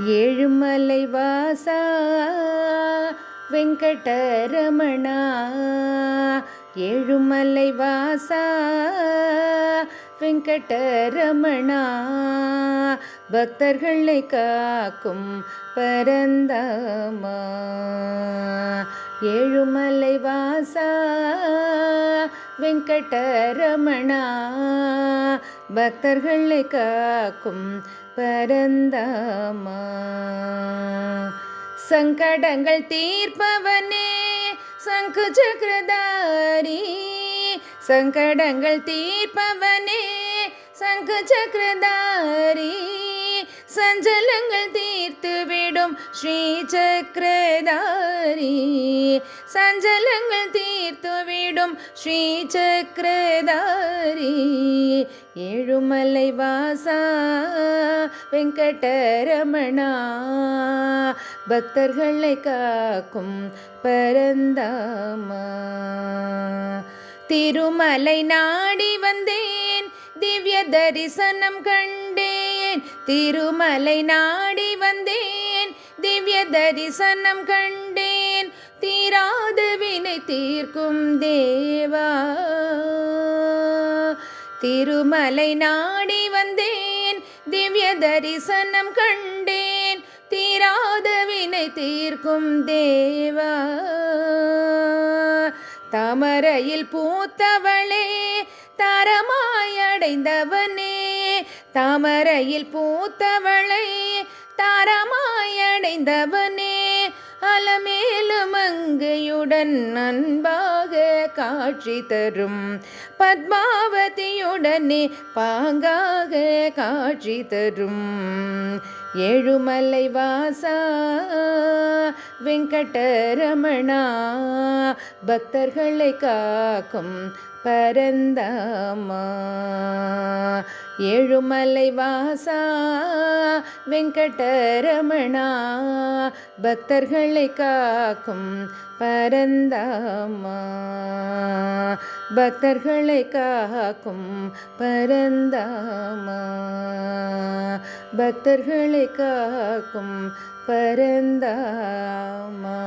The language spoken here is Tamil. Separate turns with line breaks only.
ஏழுமலை வாசா வெங்கடரமணா. ஏழுமலை வாசா வெங்கடரமணா. பக்தர்களை காக்கும் பரந்தாமா. ஏழுமலை வாசா வெங்கடரமணா பக்தர்களை காக்கும் பரந்தாமா. சங்கடங்கள் தீர்ப்பவனே சங்கு சக்கரதாரி. சங்கடங்கள் தீர்ப்பவனே சங்கு சக்கரதாரி. சஞ்சலங்கள் தீர்த்து விடும் ஸ்ரீ சக்கரதாரி. சஞ்சலங்கள் தீர்த்து விடும் ஸ்ரீ சக்கரதாரி ஏழுமலை வாசா வெங்கடரமணா. பக்தர்களை காக்கும் பரந்தாமா. திருமலை நாடி வந்தேன் திவ்ய தரிசனம் கண்டேன். திருமலை நாடி வந்தேன் திவ்ய தரிசனம் கண்டேன். தீராத நிற்கும் தேவா. திருமலை நாடி வந்தேன் திவ்ய தரிசனம் கண்டேன் தீராத வினை தீர்க்கும் தேவா. தாமரையில் பூத்தவளே தரமாயடைந்தவனே தாமரையில் பூத்தவளை தரமாயடைந்தவனே அலமேலும் அலமேலு பத்மாவதியுடன் அன்பாக காட்சி தரும். பத்மாவதியுடனே பாங்காக காட்சி தரும். ஏழுமலை வாசா வெங்கடரமணா பக்தர்களை காக்கும் பரந்தாமா. ஏழுமலை வாசா வெங்கடரமணா பக்தர்களை காக்கும் பரந்தாமா. பக்தர்களை காக்கும் பரந்தாமா. பக்தர்களை காக்கும் பரந்தாமா.